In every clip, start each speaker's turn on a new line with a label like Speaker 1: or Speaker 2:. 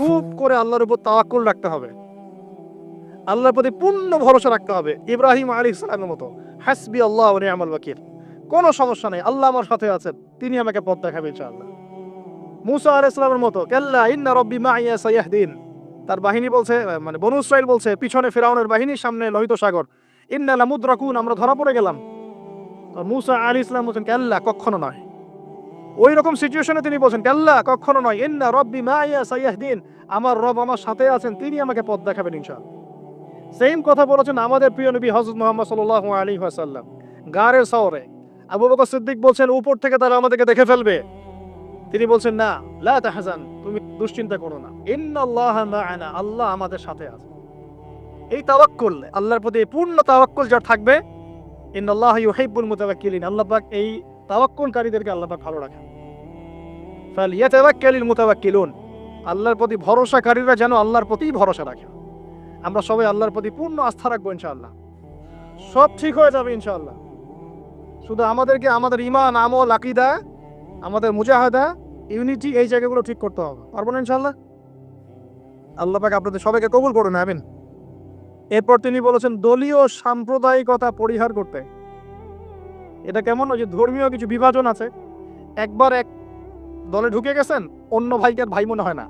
Speaker 1: খুব করে আল্লাহর উপর তাওয়াক্কুল রাখতে হবে। আল্লাহর প্রতি পূর্ণ ভরসা রাখতে হবে, ইব্রাহিম আলী ইসলামের মতো। হাসবি আল্লাহ নিয়ামাল ওয়াকিল। কোনো সমস্যা নেই, আল্লাহ আমার সাথে আছেন, তিনি আমাকে পথ দেখাবে ইনশাআল্লাহ। মুসা আলাইহিস সালামের মতো, কাল্লা ইন্না রব্বি মাইয়া সাইয়াহদিন। তার বাহিনী বলছে মানে বনু ইসরাইল বলছে, পিছনে ফেরাউনের বাহিনীর সামনে লোহিত সাগর। ইন্না লামুদ্রাকুন, আমরা ধরা পড়ে গেলাম। মুসা আলী ইসলাম বলছেন, কাল্লা কখনো নয়। ওই রকম সিচুয়েশনে তিনি বলছেন, কাল্লা, কখনো নয়। ইন্না রব্বি মাইয়া সাইয়াহদিন। আমার রব আমার সাথে আছেন, তিনি আমাকে পথ দেখাবেন ইনশাআল্লাহ। সেম কথা বলেছেন আমাদের প্রিয় নবী হজরত মোহাম্মদ সাল্লাল্লাহু আলাইহি ওয়াসাল্লাম। গারের শহরে আবু বকর সিদ্দিক বলছেন, উপর থেকে তারা আমাদেরকে দেখে ফেলবে। তিনি বলছেন, না, লা তাহজান, তুমি দুশ্চিন্তা করো না। ইন্নাল্লাহ মা'ানা আল্লাহ আমাদের সাথে আছে। এই তাওয়াক্কুল, আল্লাহর প্রতি পূর্ণ তাওয়াক্কুল যার থাকবে, ইন্নাল্লাহ ইউহিব্বুল মুতাওয়াক্কিলিন। আল্লাহ পাক এই তাওয়াক্কুলকারীদেরকে আল্লাহ ভালো রাখেন। ফালিয়াতাওয়াক্কালিল মুতাওয়াক্কিলুন। আল্লাহর প্রতি ভরসাকারীরা যেন আল্লাহর প্রতি ভরসা রাখে। আমরা সবাই আল্লাহর প্রতি পূর্ণ আস্থা রাখব ইনশাআল্লাহ। সব ঠিক হয়ে যাবে ইনশাআল্লাহ। শুধু আমাদেরকে আমাদের ইমান আমল, আকিদা, আমাদের মুজাহাদা, ইউনিটি এই জায়গাগুলো ঠিক করতে হবে। পারব না ইনশাআল্লাহ? আল্লাহ পাক আপনাদের সবাইকে কবুল করুন, আমিন। এরপর তিনি বলেছেন, দলীয় সাম্প্রদায়িকতা পরিহার করতে। এটা কেমন যে ধর্মীয় কিছু বিভাজন আছে? একবার এক দলে ঢুকে গেছেন, অন্য ভাইকে ভাই মনে হয় না।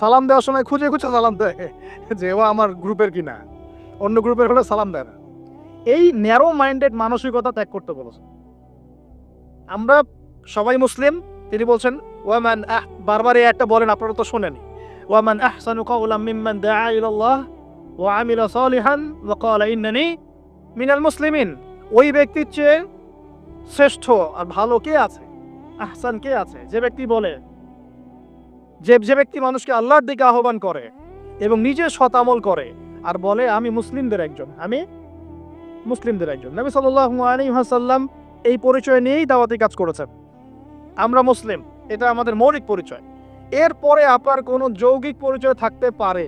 Speaker 1: সালাম দেওয়ার সময় খুঁজে খুঁজে সালাম দেয়, যে ও আমার গ্রুপের কিনা। অন্য গ্রুপের হলে সালাম দেয় না। এই ন্যারো মাইন্ডেড মানসিকতা ত্যাগ করতে বলেছে। আমরা সবাই মুসলিম, তিনি বলছেন, ওয়ামান আহ বারবার এই একটা বলেন, আপনারা তো শোনেন। ওয়ামান আহসানু কাওলাম মিম্মান দাআ ইলাল্লাহ ওয়া আমিলা সালিহান ওয়া ইন্নানি মিনাল মুসলিমিন। ওই ব্যক্তির চেয়ে শ্রেষ্ঠ আর ভালো কে আছে? আহসান কে আছে? যে ব্যক্তি বলে, যে যে ব্যক্তি মানুষকে আল্লাহর দিকে আহ্বান করে এবং নিজে আমল করে আর বলে, আমি মুসলিমদের একজন। আমি মুসলিমদের একজন। নবী ওয়াসাল্লাম এই পরিচয় নিয়েই দাওয়াতি কাজ করেছেন। আমরা মুসলিম, এটা আমাদের মৌলিক পরিচয়। এরপরে আপনার কোনো যৌগিক পরিচয় থাকতে পারে।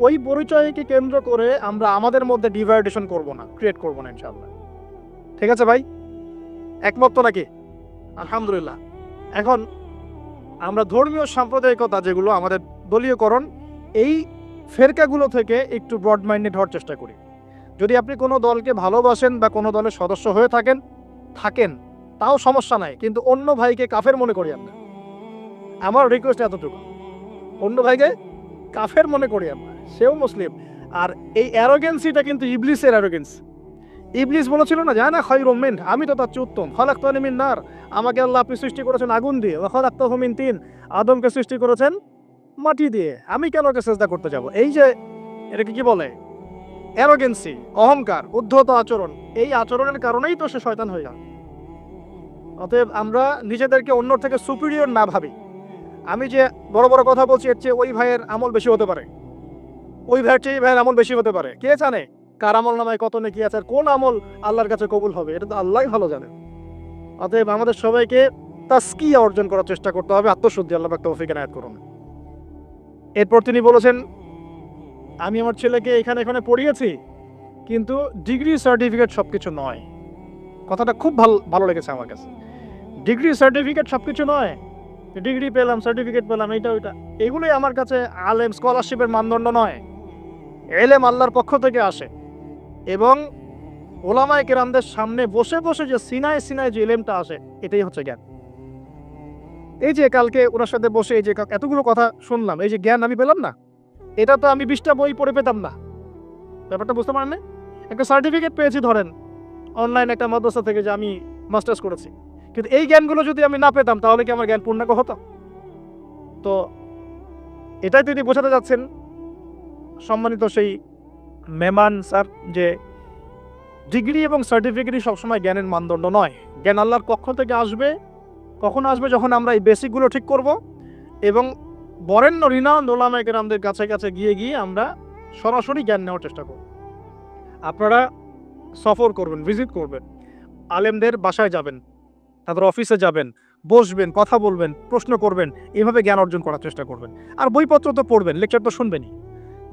Speaker 1: ওই পরিচয়কে কেন্দ্র করে আমরা আমাদের মধ্যে ডিভাইডেশন করব না ক্রিয়েট করব না, ইনশাআল্লাহ। ঠিক আছে ভাই? একমত নাকি? আলহামদুলিল্লাহ। এখন আমরা ধর্মীয় সাম্প্রদায়িকতা যেগুলো আমাদের দলীয়করণ, এই ফেরকাগুলো থেকে একটু ব্রড মাইন্ডেড হওয়ার চেষ্টা করি। যদি আপনি কোনো দলকে ভালোবাসেন বা কোনো দলের সদস্য হয়ে থাকেন থাকেন, তাও সমস্যা নাই, কিন্তু অন্য ভাইকে কাফের মনে করি আমরা আমার রিকোয়েস্ট এতটুকু। অন্য ভাইকে কাফের মনে করি আমরা সেও মুসলিম। আর এই অ্যারোগেন্সিটা কিন্তু ইবলিসের অ্যারোগেন্স ইবলিস বলেছিল না জানা খয় রোমেন আমি তো তার চেয়ে উত্তম। হলাক তো মিন নার। আমাকে আল্লাহ আপনি সৃষ্টি করেছেন আগুন দিয়ে। হলাক তো মিন তিন। আদমকে সৃষ্টি করেছেন মাটি দিয়ে। আমি কেন ওকে চেষ্টা করতে যাব? এই যে, এটাকে কি বলে? অ্যারোগেন্সি অহংকার, উদ্ধত আচরণ। এই আচরণের কারণেই তো সে শয়তান হয়ে যায়। অতএব আমরা নিজেদেরকে অন্য থেকে সুপিরিয়র না ভাবি। আমি যে বড় বড় কথা বলছি, এর চেয়ে ওই ভাইয়ের আমল বেশি হতে পারে। ওই ভাইয়ের চেয়ে এই ভাইয়ের আমল বেশি হতে পারে। কে জানে? কার আমল নামায় কত নাকি আছে আর কোন আমল আল্লাহর কাছে কবুল হবে, এটা তো আল্লাহই ভালো জানে। অতএব আমাদের সবাইকে তাস্কিয়া অর্জন করার চেষ্টা করতে হবে, আত্মশুদ্ধি, আল্লাহ পাক তৌফিক এনায়েত করুন। এরপর তিনি বলেছেন, আমি আমার ছেলেকে এখানে এখানে পড়িয়েছি, কিন্তু ডিগ্রি, সার্টিফিকেট সব কিছু নয়। কথাটা খুব ভালো ভালো লেগেছে আমার কাছে। ডিগ্রি, সার্টিফিকেট সব কিছু নয়, ডিগ্রি পেলাম, সার্টিফিকেট পেলাম, এইটা, ওইটা, এগুলোই আমার কাছে আলেম, স্কলারশিপের মানদণ্ড নয়। এলেম আল্লাহর পক্ষ থেকে আসে। এবং ওলামায় কেরামদের সামনে বসে বসে যে সিনায় সিনায় যে এলেমটা আসে, এটাই হচ্ছে জ্ঞান। এই যে কালকে ওনার সাথে বসে এই যে এতগুলো কথা শুনলাম, এই যে জ্ঞান আমি পেলাম না, এটা তো আমি বিশটা বই পড়ে পেতাম না। ব্যাপারটা বুঝতে পারেন? একটা সার্টিফিকেট পেয়েছি, ধরেন অনলাইন একটা মাদ্রাসা থেকে যে আমি মাস্টার্স করেছি। কিন্তু এই জ্ঞানগুলো যদি আমি না পেতাম, তাহলে কি আমার জ্ঞান পূর্ণাঙ্গ হতো? তো এটাই তিনি বোঝাতে যাচ্ছেন, সম্মানিত সেই মেমান স্যার, যে ডিগ্রি এবং সার্টিফিকেটই সবসময় জ্ঞানের মানদণ্ড নয়। জ্ঞান আল্লাহর পক্ষ থেকে আসবে, কখন আসবে যখন আমরা এই বেসিকগুলো ঠিক করব এবং বরেণ্য রিনাউন্ড ওলামায়কের আমাদের কাছে কাছে গিয়ে গিয়ে আমরা সরাসরি জ্ঞান নেওয়ার চেষ্টা করব। আপনারা সফর করবেন, ভিজিট করবেন, আলেমদের বাসায় যাবেন, তাদের অফিসে যাবেন, বসবেন, কথা বলবেন, প্রশ্ন করবেন, এভাবে জ্ঞান অর্জন করার চেষ্টা করবেন। আর বইপত্র তো পড়বেন, লেকচার তো শুনবেনই।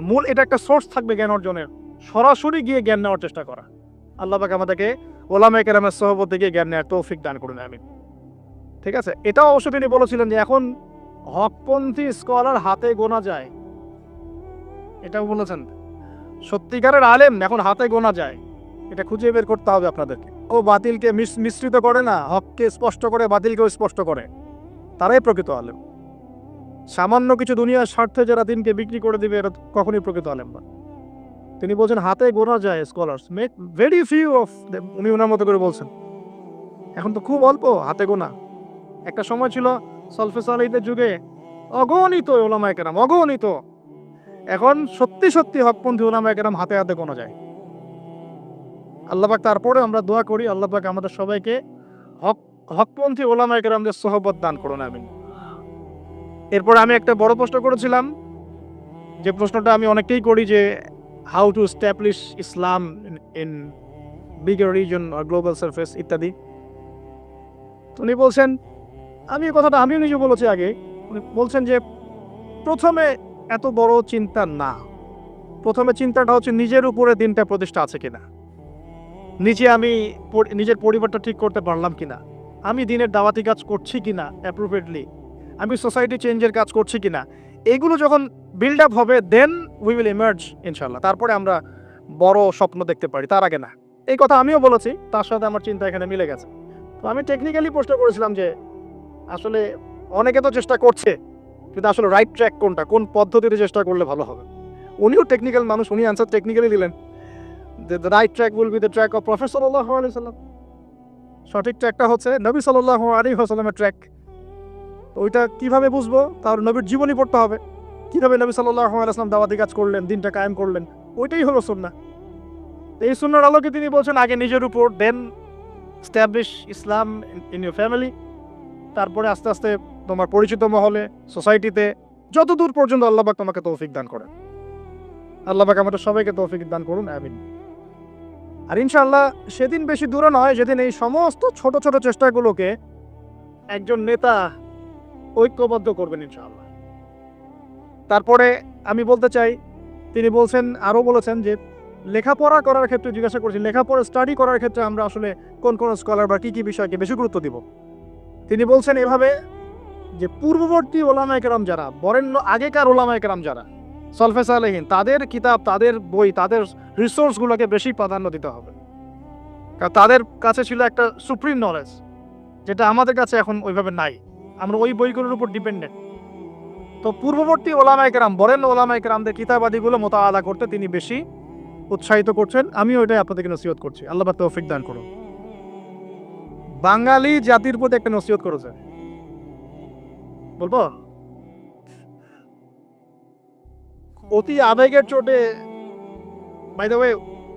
Speaker 1: মূল এটা একটা সোর্স থাকবে জ্ঞান অর্জনের। সরাসরি গিয়ে জ্ঞান নেওয়ার চেষ্টা করা। আল্লাহ পাক আমাদেরকে ওলামায় কেরামের সহবতে গিয়ে জ্ঞান নেওয়ার তৌফিক দান করুন আমি ঠিক আছে? এটাও অবশ্য তিনি বলেছিলেন যে এখন হকপন্থী স্কলার হাতে গোনা যায়। এটাও বলেছেন। সত্যিকারের আলেম এখন হাতে গোনা যায়। এটা খুঁজে বের করতে হবে আপনাদেরকে। ও বাতিলকে মিশ্রিত করে না, হককে স্পষ্ট করে, বাতিলকেও স্পষ্ট করে। তারাই প্রকৃত আলেম। সামান্য কিছু দুনিয়ার স্বার্থে যারা দিনকে বিক্রি করে দিবে, এরা কখনই প্রকৃত আলেম না তিনি বলছেন, হাতে গোনা যায় scholars make very few of উনি ওনার মতো করে বলছেন। এখন তো খুব অল্প হাতে গোনা। একটা সময় ছিল সলফেস আলীদের যুগে অগণিত ওলামায় কেরাম, অগণিত। এখন সত্যি সত্যি হকপন্থী ওলামায় কেরাম হাতে হাতে গোনা যায়। আল্লাপাক তারপরে আমরা দোয়া করি আল্লাপাক আমাদের সবাইকে হক, হকপন্থী ওলামায় কেরামদের সহবত দান করুন, আমিন। এরপর আমি একটা বড় প্রশ্ন করেছিলাম। যে প্রশ্নটা আমি অনেককেই করি যে how to establish Islam in bigger reason global surface ইত্যাদি। উনি বলছেন, আমি এই কথাটা আমিও নিজে বলেছি আগে, উনি বলছেন যে, প্রথমে এত বড় চিন্তা না। প্রথমে চিন্তাটা হচ্ছে নিজের উপরে দিনটা প্রতিষ্ঠা আছে কিনা। নিজে আমি নিজের পরিবারটা ঠিক করতে পারলাম কিনা। আমি দিনের দাওয়াতি কাজ করছি কিনা অ্যাপ্রোপ্রিয়েটলি আমি সোসাইটি চেঞ্জের কাজ করছি কি না এগুলো যখন বিল্ড আপ হবে দেন উই উইল ইমার্জ ইনশাল্লাহ তারপরে আমরা বড় স্বপ্ন দেখতে পারি, তার আগে না। এই কথা আমিও বলেছি, তার সাথে আমার চিন্তা এখানে মিলে গেছে। তো আমি টেকনিক্যালি প্রশ্ন করেছিলাম যে, আসলে অনেকে তো চেষ্টা করছে, কিন্তু আসলে রাইট ট্র্যাক কোনটা? কোন পদ্ধতিতে চেষ্টা করলে ভালো হবে? উনিও টেকনিক্যাল মানুষ, উনি অ্যান্সার টেকনিক্যালি দিলেন যে the right track will be the track of professor সাল্লাহ সাল্লাম সঠিক ট্র্যাকটা হচ্ছে নবী সাল্লাহ আলী হাসালামের ট্র্যাক ওইটা কীভাবে বুঝব? তার নবীর জীবনী পড়তে হবে। কীভাবে নবী সাল্লাহ আলাইসলাম দাওয়াতি কাজ করলেন, দিনটা কায়েম করলেন, ওইটাই হলো সুন্না এই সুন্নার আলোকে তিনি বলছেন, আগে নিজের উপর then establish Islam in your family তারপরে আস্তে আস্তে তোমার পরিচিত মহলে সোসাইটিতে যত দূর পর্যন্ত আল্লাহবাক তোমাকে তৌফিক দান করেন। আল্লাহবাক আমাদের সবাইকে তৌফিক দান করুন, আমিন। আর ইনশাআল্লাহ সেদিন বেশি দূরে নয়, যেদিন এই সমস্ত ছোট ছোট চেষ্টাগুলোকে একজন নেতা ঐক্যবদ্ধ করবেন ইনশাআল্লাহ। তারপরে আমি বলতে চাই, তিনি বলছেন, আরও বলেছেন যে, লেখাপড়া করার ক্ষেত্রে জিজ্ঞাসা করছি, লেখাপড়া স্টাডি করার ক্ষেত্রে আমরা আসলে কোন কোন স্কলার বা কী কী বিষয়কে বেশি গুরুত্ব দিব? তিনি বলছেন এভাবে যে, পূর্ববর্তী ওলামায় কেরাম যারা, বরেণ্য আগেকার ওলামায় কেরাম যারা সলফেস আলহীন তাদের কিতাব, তাদের বই, তাদের রিসোর্সগুলোকে বেশি প্রাধান্য দিতে হবে। কারণ তাদের কাছে ছিল একটা সুপ্রিম নলেজ যেটা আমাদের কাছে এখন ওইভাবে নাই। আমরা ওই বইগুলোর উপর ডিপেন্ডেন্ট তো পূর্ববর্তী ওলামায় কেরাম, বরেণ্য ওলামায় কেরামদের কিতাবাদিগুলো মোতালা করতে তিনি বেশি উৎসাহিত করছেন। আমিও এটাই আপনাদেরকে নসিহত করছি। আল্লাহ তৌফিক দান করুন। বাঙালি জাতির প্রতি একটা নসিহত করেছে বলব? অতি আবেগের চোটে বাই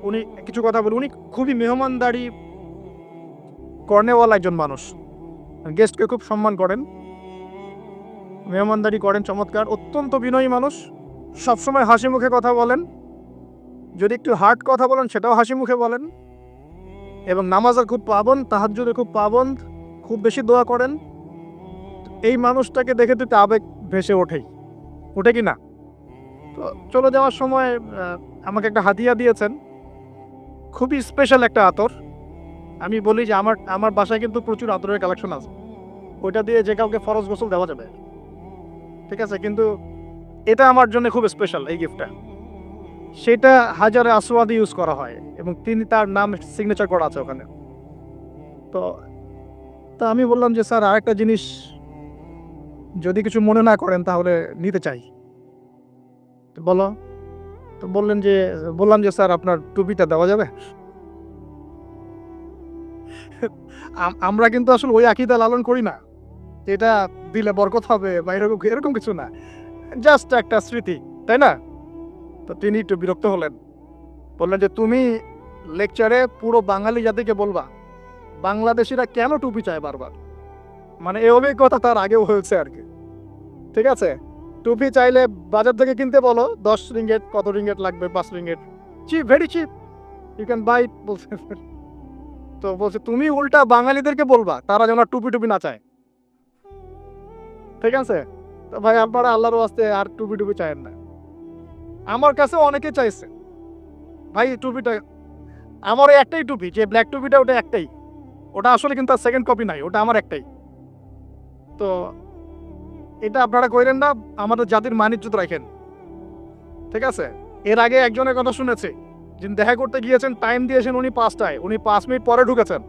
Speaker 1: উনি কিছু কথা বলি। উনি খুবই মেহমানদারি কর্নেওয়ালা একজন মানুষ। গেস্টকে খুব সম্মান করেন। মেহমানদারি করেন, চমৎকার। অত্যন্ত বিনয়ী মানুষ। সবসময় হাসি মুখে কথা বলেন। যদি একটু হার্ড কথা বলেন, সেটাও হাসি মুখে বলেন। এবং নামাজের খুব পাবন, তাহাজ্জুদে খুব পাবন, খুব বেশি দোয়া করেন। এই মানুষটাকে দেখে তো আবেগ ভেসে ওঠেই। ওঠে কি না? তো চলে যাওয়ার সময় আমাকে একটা হাতিয়া দিয়েছেন। খুবই স্পেশাল একটা আতর। আমি বলি যে আমার আমার বাসায় কিন্তু প্রচুর আতরের কালেকশন আছে। ওইটা দিয়ে যে কাউকে ফরজ গোসল দেওয়া যাবে। ঠিক আছে? কিন্তু এটা আমার জন্য খুব স্পেশাল এই গিফটটা সেটা হাজারে আসওয়াদি ইউজ করা হয় এবং তিনি তার নাম সিগনেচার করা আছে ওখানে। তো, তা আমি বললাম যে, স্যার, আরেকটা জিনিস যদি কিছু মনে না করেন তাহলে নিতে চাই। বলো, তো বললেন যে, বললাম যে, স্যার, আপনার টুপিটা দেওয়া যাবে? আমরা কিন্তু আসলে ওই আকিদা লালন করি না এটা দিলে বরকত হবে বা এরকম এরকম কিছু না। জাস্ট একটা স্মৃতি, তাই না? তো তিনি একটু বিরক্ত হলেন। বললেন যে, তুমি লেকচারে পুরো বাঙালি জাতিকে বলবা, বাংলাদেশিরা কেন টুপি চায় বারবার? মানে এই অভিজ্ঞতা তার আগেও হয়েছে আর কি। ঠিক আছে? টুপি চাইলে বাজার থেকে কিনতে বলো, দশ রিঙ্গেট কত রিঙ্গেট লাগবে? পাঁচ ringgit cheap very cheap you can buy বলছে। তো বলছে, তুমি উল্টা বাঙালিদেরকে বলবা, তারা যেন টুপি টুপি না চায়। ঠিক আছে? তো ভাই, আপনারা আল্লাহর আসতে আর টুপি টুপি চায়েন না। আমার কাছে অনেকে চাইছে। ভাই টুপিটা আমার একটাই টুপি, যে ব্ল্যাক টুপিটা, ওটা একটাই। ওটা আসলে কিন্তু সেকেন্ড কপি নাই, ওটা আমার একটাই। তো এটা আপনারা কইলেন না, আমাদের জাতির মানিজ্য রাখেন। ঠিক আছে? এর আগে একজনের কথা শুনেছি যিনি দেখা করতে গিয়েছেন টাইম দিয়েছেন উনি পাঁচটায়। উনি পাঁচ মিনিট পরে ঢুকেছেন।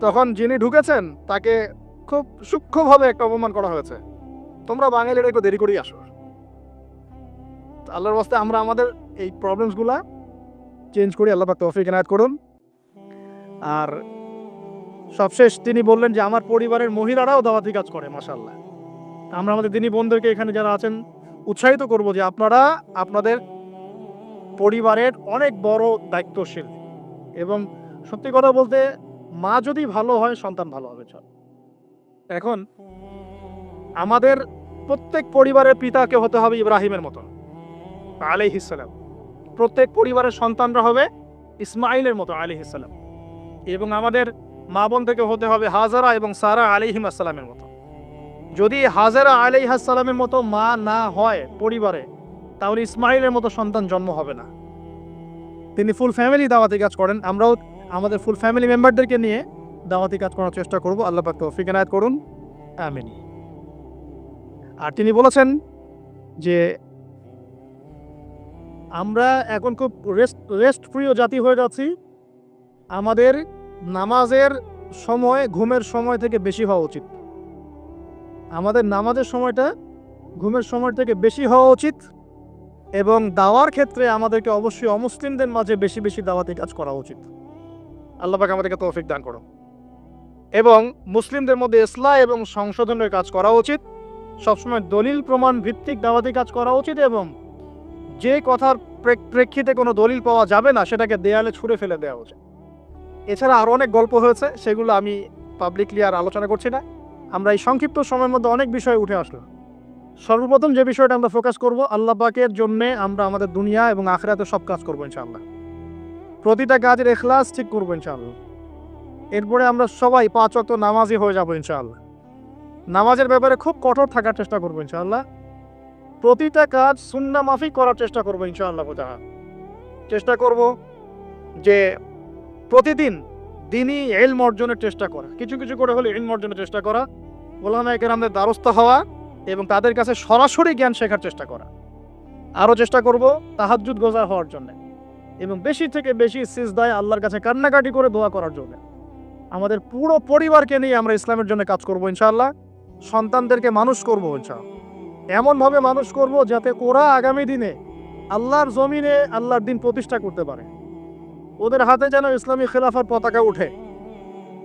Speaker 1: তখন যিনি ঢুকেছেন, তাকে খুব সূক্ষ্মভাবে একটা অপমান করা হয়েছে। তোমরা বাঙালিরা একটু দেরি করেই আসো। আল্লাহর বাস্তে আমরা আমাদের এই প্রবলেমসগুলা চেঞ্জ করি। আল্লাহ পাক তৌফিক এনায়ত করুন। আর সবশেষ তিনি বললেন যে, আমার পরিবারের মহিলারাও দাওয়াতি কাজ করে মাসাল্লাহ আমরা আমাদের দিনী বোনদেরকে এখানে যারা আছেন, উৎসাহিত করব যে, আপনারা আপনাদের পরিবারের অনেক বড় দায়িত্বশীল। এবং সত্যি কথা বলতে, মা যদি ভালো হয়, সন্তান ভালো হবে সব। এখন আমাদের প্রত্যেক পরিবারের পিতাকে হতে হবে ইব্রাহিমের মতন আলাইহিসাল্লাম প্রত্যেক পরিবারের সন্তানরা হবে ইসমাইলের মতো আলিহিসাল্লাম এবং আমাদের মা বোন থেকে হতে হবে হাজারা এবং সারা আলিহিম আসসালামের মতো। যদি হাজারা আলিহাসালামের মতো মা না হয় পরিবারে তাহলে ইসমাইলের মতো সন্তান জন্ম হবে না। তিনি ফুল ফ্যামিলি দাওয়াতি কাজ করেন। আমরাও আমাদের ফুল ফ্যামিলি মেম্বারদেরকে নিয়ে দাওয়াতি কাজ করার চেষ্টা করব। আল্লাহ পাক তৌফিক এনায়েত করুন। আমিন। আর তিনি বলেছেন যে, আমরা এখন খুব রেস্ট রেস্ট প্রিয় জাতি হয়ে যাচ্ছি। আমাদের নামাজের সময়, ঘুমের সময় থেকে বেশি হওয়া উচিত। আমাদের নামাজের সময়টা ঘুমের সময় থেকে বেশি হওয়া উচিত। এবং দাওয়ার ক্ষেত্রে আমাদেরকে অবশ্যই অমুসলিমদের মাঝে বেশি বেশি দাওয়াতি কাজ করা উচিত। আল্লাহ পাক আমাদেরকে তৌফিক দান করো এবং মুসলিমদের মধ্যে ইসলাম এবং সংশোধনের কাজ করা উচিত। সবসময় দলিল প্রমাণ ভিত্তিক দাওয়াতি কাজ করা উচিত এবং যে কথার প্রেক্ষিতে কোনো দলিল পাওয়া যাবে না, সেটাকে দেয়ালে ছুঁড়ে ফেলে দেওয়া উচিত। এছাড়া আরও অনেক গল্প হয়েছে, সেগুলো আমি পাবলিকলি আর আলোচনা করছি না। আমরা এই সংক্ষিপ্ত সময়ের মধ্যে অনেক বিষয় উঠে আসলো। সর্বপ্রথম যে বিষয়টা আমরা ফোকাস করব, আল্লাহ পাকের জন্যে আমরা আমাদের দুনিয়া এবং আখরাতে সব কাজ করব ইনশাআল্লাহ। প্রতিটা কাজের এখলাস ঠিক করব ইনশাআল্লাহ। এরপরে আমরা সবাই পাঁচ অক্ত নামাজি হয়ে যাব ইনশাআল্লাহ। নামাজের ব্যাপারে খুব কঠোর থাকার চেষ্টা করব ইনশাআল্লাহ। প্রতিটা কাজ সুন্না মাফিক করার চেষ্টা করব ইনশাআল্লাহ তাআলা। চেষ্টা করব যে প্রতিদিন দিনই এলম অর্জনের চেষ্টা করা। কিছু কিছু করে হলে এলম অর্জনের চেষ্টা করা। ওলামা আমাদের দ্বারস্থ হওয়া। এবং তাদের কাছে সরাসরি জ্ঞান শেখার চেষ্টা করা। আরও চেষ্টা করব তাহাজ্জুদ গোজার হওয়ার জন্য এবং বেশি থেকে বেশি সিজদায় আল্লাহর কাছে কান্নাকাটি করে দোয়া করার জন্য। আমাদের পুরো পরিবারকে নিয়ে আমরা ইসলামের জন্য কাজ করব ইনশাআল্লাহ। সন্তানদেরকে মানুষ করব ইনশাআল্লাহ। এমনভাবে মানুষ করব যাতে ওরা আগামী দিনে আল্লাহর জমিনে আল্লাহর দিন প্রতিষ্ঠা করতে পারে। ওদের হাতে যেন ইসলামী খেলাফার পতাকা উঠে।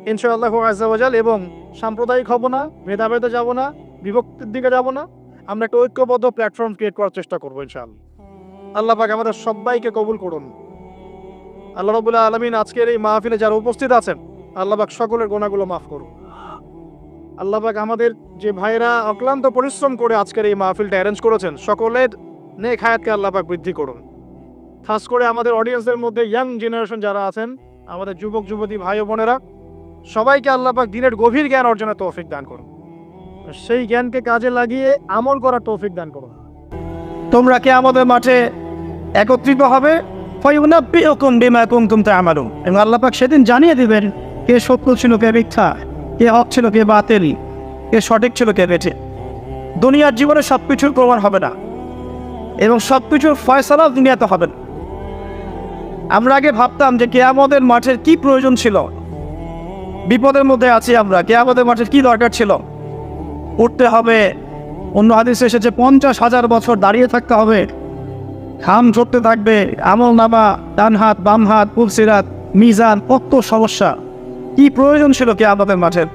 Speaker 1: ইনশাআল্লাহ আজাল এবং সাম্প্রদায়িক হব না ভেদাভেদে যাব না বিভক্তির দিকে যাব না আমরা একটা ঐক্যবদ্ধ প্ল্যাটফর্ম ক্রিয়েট করার চেষ্টা করব ইনশাআল্লাহ। আল্লাহ পাক আমাদের সবাইকে কবুল করুন। আল্লাহ রবুল্লাহ আলমিন আজকের এই মাহফিলে যারা উপস্থিত আছেন আল্লাহ পাক সকলের গোনাগুলো মাফ করুন। আল্লাহ পাক আমাদের যে ভাইরা অক্লান্ত পরিশ্রম করে আজকের এই মাহফিলটা অ্যারেঞ্জ করেছেন সকলের নেক হায়াতকে আল্লাহ পাক বৃদ্ধি করুন। খাস করে আমাদের অডিয়েন্সের মধ্যে ইয়াং জেনারেশন যারা আছেন আমাদের যুবক যুবতী ভাই বোনেরা সবাইকে আল্লাহ পাক দিনের গভীর জ্ঞান অর্জনের তৌফিক দান করুন। সেই জ্ঞানকে কাজে লাগিয়ে আমল করার তৌফিক দান করুন
Speaker 2: তোমরা কে আমাদের মাঠে একত্রিত হবে এবং আল্লাপাক সেদিন জানিয়ে দিবেন, কে সত্য ছিল, কে মিথ্যা, কে হক ছিল, কে বাতিল, কে সঠিক ছিল, কে বেঠে দুনিয়ার জীবনে সব কিছুর প্রমাণ হবে না, এবং সব কিছুর ফয়সালা দুনিয়াতে হবে না। আমরা আগে ভাবতাম যে কে আমাদের মাঠের কি প্রয়োজন ছিল, বিপদের মধ্যে আছি আমরা কে আমাদের মাঠের কি দরকার ছিল। উঠতে হবে। অন্য হাদিসে এসেছে, পঞ্চাশ হাজার বছর দাঁড়িয়ে থাকতে হবে। খাম ঝরতে থাকবে, আমল নামা, ডান হাত, বাম হাত পুলসিরাত মিজান, কত সমস্যা। কি প্রয়োজন ছিল কে আমাদের মাঠের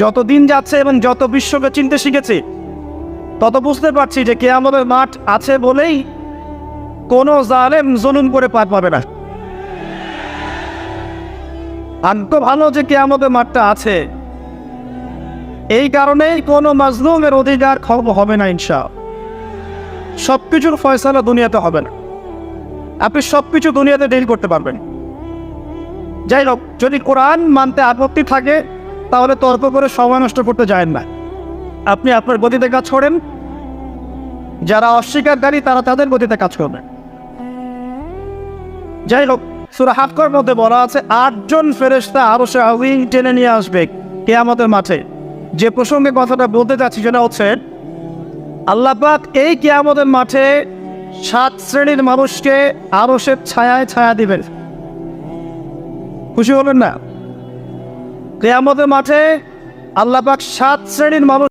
Speaker 2: যত দিন যাচ্ছে এবং যত বিশ্বকে চিনতে শিখেছি, তত বুঝতে পারছি যে কে আমাদের মাঠ আছে বলেই কোনো জালেম জনুন করে পার পাবে না। ভাগ্য ভালো যে কে আমাদের মাঠটা আছে এই কারণেই কোনো মাজলুমের অধিকার খর্ব হবে না ইনশা সব কিছুর ফয়সালা দুনিয়াতে হবে না। আপনি সব কিছু দুনিয়াতে ডিল করতে পারবেন। যাই হোক, যদি কোরআন মানতে আপত্তি থাকে, তাহলে তর্ক করে সময় নষ্ট করতে যায় না। আপনি আপনার গতিতে কাজ করেন। যারা অস্বীকারী, তারা তাদের গতিতে কাজ করবেন যাই হোক, সুরা হাক্কর মধ্যে বলা আছে, আটজন ফেরেস্তা আরও সে টেনে নিয়ে আসবে কেয়ামতের মাঠে। যে প্রসঙ্গে কথাটা বলতে চাচ্ছি সেটা হচ্ছে, আল্লাহ পাক এই কিয়ামতের মাঠে সাত শ্রেণির মানুষকে আরও সে ছায়ায় ছায়া দিবেন। খুশি হলেন না? কেয়ামতের মাঠে আল্লাহ পাক সাত শ্রেণির মানুষ